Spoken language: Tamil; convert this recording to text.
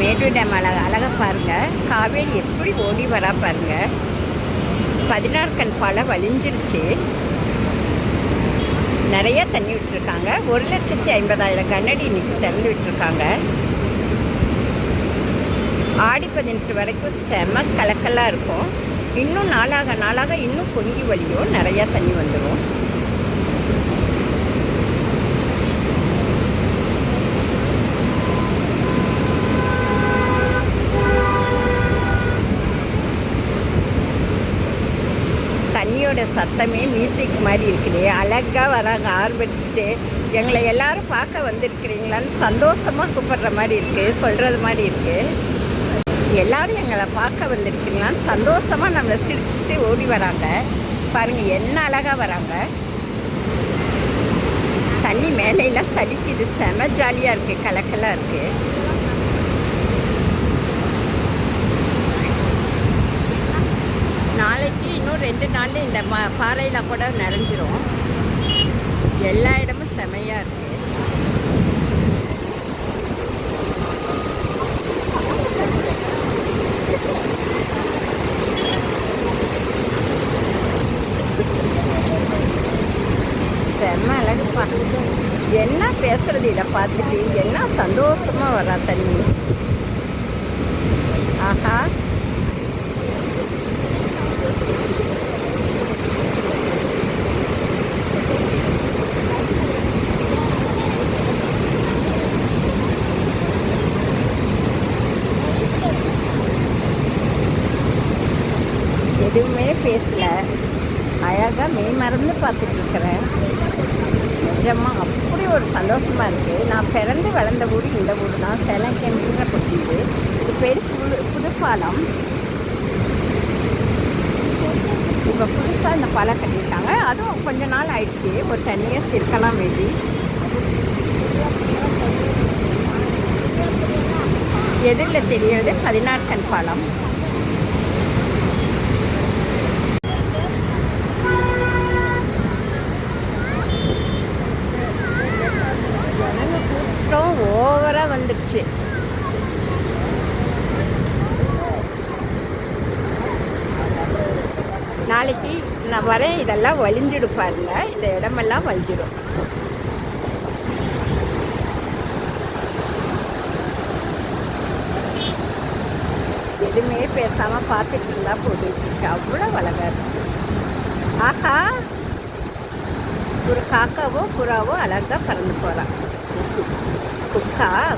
மேட்டூர் டேம் அழக அழகாக பாருங்கள் காவேரி எப்படி ஓடி வரா பாருங்கள் பதினாறு கண் பாலை வலிஞ்சிருச்சு நிறையா தண்ணி விட்டுருக்காங்க. ஒரு லட்சத்தி ஐம்பதாயிரம் கண்ணடி இன்றைக்கி திறந்து விட்டுருக்காங்க. ஆடி பதினெட்டு வரைக்கும் செம கலக்கலாக இருக்கும். இன்னும் நாளாக நாளாக இன்னும் பொங்கி வழியும் நிறையா தண்ணி வந்துடும் தண்ணியோட சத்தமே மியூசிக் மாதிரி இருக்குது. அழகாக வராங்க ஆர்வடிச்சுட்டு எங்களை எல்லாரும் பார்க்க வந்திருக்கிறீங்களான்னு சந்தோஷமாக கூப்பிடுற மாதிரி இருக்குது சொல்கிறது மாதிரி இருக்குது எல்லாரும் எங்களை பார்க்க வந்திருக்கிறீங்களான்னு சந்தோஷமாக நம்மளை சிரிச்சுட்டு ஓடி வராங்க. பாருங்கள் என்ன அழகாக வராங்க. தண்ணி மேலையெல்லாம் தடிக்குது. செம ஜாலியாக இருக்குது கலக்கலாக இருக்குது இந்த மா பாறையில் கூட நிறைஞ்சிரும். எல்லா இடமும் செமையாக இருக்குது செம்ம அழகுப்பா. என்ன பேசுறது இதை பார்த்துட்டு? என்ன சந்தோஷமாக வரா தண்ணி? ஆஹா. எதுவுமே பேசல. அழகாக மெய் மறந்து பார்த்துட்ருக்குறேன். நிஜமாக அப்படி ஒரு சந்தோஷமாக இருக்குது நான் பிறந்து வளர்ந்த ஊர் இந்த ஊர் தான். சேலம் கேம்பிங்கிற இது பேர் புது புதுப்பாலம். இப்போ புதுசாக இந்த பாலம் கட்டியிருக்காங்க. அதுவும் கொஞ்ச நாள் ஆயிடுச்சு. ஒரு டென் இயர்ஸ் இருக்கலாம் மேபி எதிரில் தெரியறது? பதினாறு கண் பாலம். நான் வரேன். இதெல்லாம் வலிஞ்சிடும் பாருங்க. இந்த இடமெல்லாம் வலிஞ்சிடும். எதுவுமே பேசாமல் பார்த்துட்டு இருந்தா போதும். அவ்வளோ அழகா இருக்கு. ஆஹா. ஒரு காக்காவோ புறாவோ அழகாக பறந்து போகிறான் குக்கா.